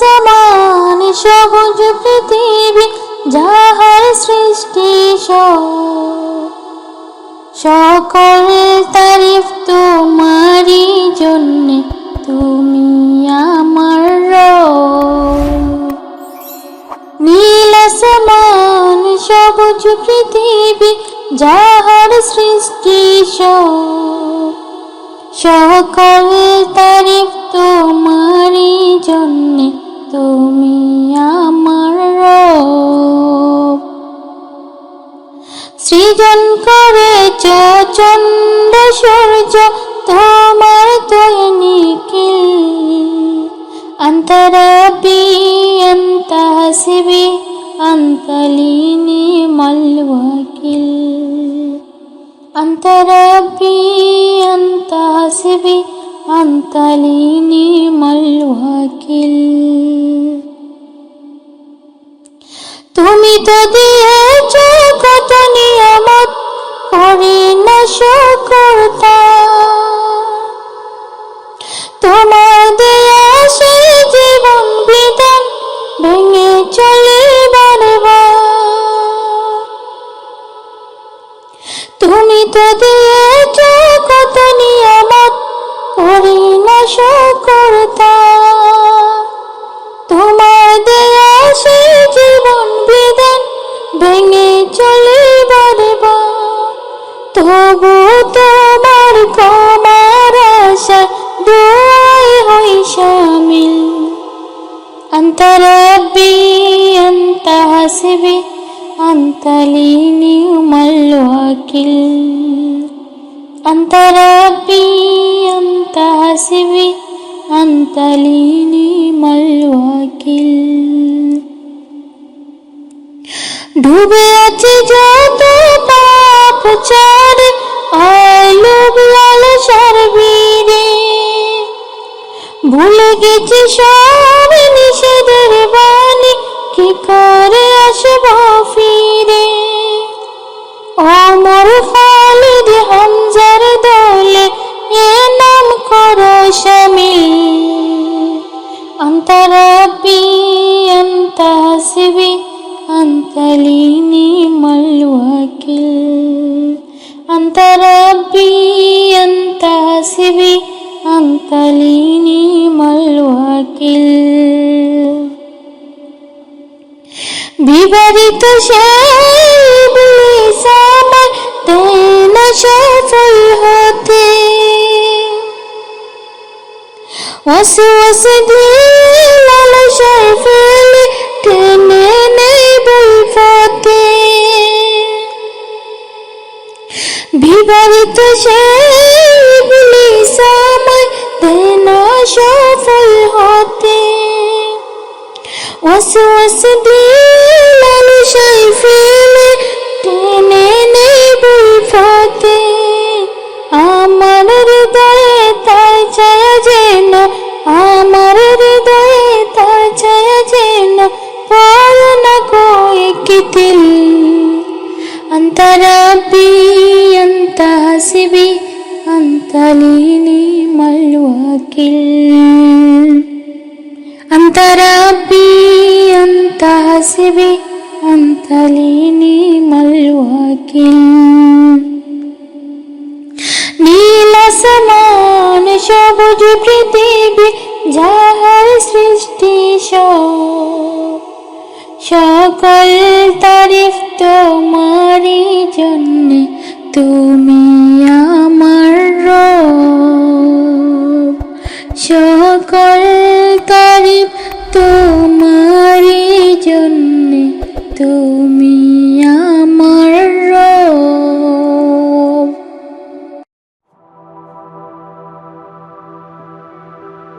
আসমান সবুজ পৃথিবী, যাহার সৃষ্টি। সকল তারিফ তোমারই জন্যে, তুমি আমার। নীল আসমান সবুজ পৃথিবী, যাহার সৃষ্টি। সকল তারিফ তোমারই জন্যে তুমি আমার। সৃজন করেছ চন্দ্র সূর্য তোমার দৈনিকিল অন্তরবি অন্ত হাসিবি অন্তলিনি মলওয়াকিল অন্তরবি অন্তলিনি মলওয়াকিল তুমি তো দিয়েছ কত নিয়ামত করি না শুকরতা তোমার দেয়া সেই জীবন বিধান ভেঙে চলে তুমি তো দিয়েছ শুকরতা তোমার দেয়া সেই জীবন বিধান ভেঙে চলে বারবার তবু তোমার কমার আশা দোয়াই হই শামিল أنت ربي أنت حسبي أنت لي نعم الوكيل أنت ربي أنت حسبي أنت لي نعم الوكيل ডুবে আছে যত পাপ চারে আলোক লালসার বীরে ভুলে গেছি সব নিষেধের বাণী কি করে করো শামিল أنت ربي أنت حسبي أنت لي نعم الوكيل أنت ربي أنت حسبي أنت لي نعم الوكيل বিবারিত সেই আমার দেয় না ওয়াসওয়াসে দিয়ে লালসায় ফেলে টেনে নেই বইফতে বিবাহিত সেই ইবলিস আমায় দেয় না সফল হতে ওয়াসওয়াসে দিয়ে কয়েকদিন أنت ربي أنت حسبي أنت لي نعم الوكيل أنت ربي أنت حسبي أنت لي نعم الوكيل নীল সমান সবুজ পৃথিবী যাহার সৃষ্টি সব সকল তারিফ তোমারই জন্য তুমি আমার সকল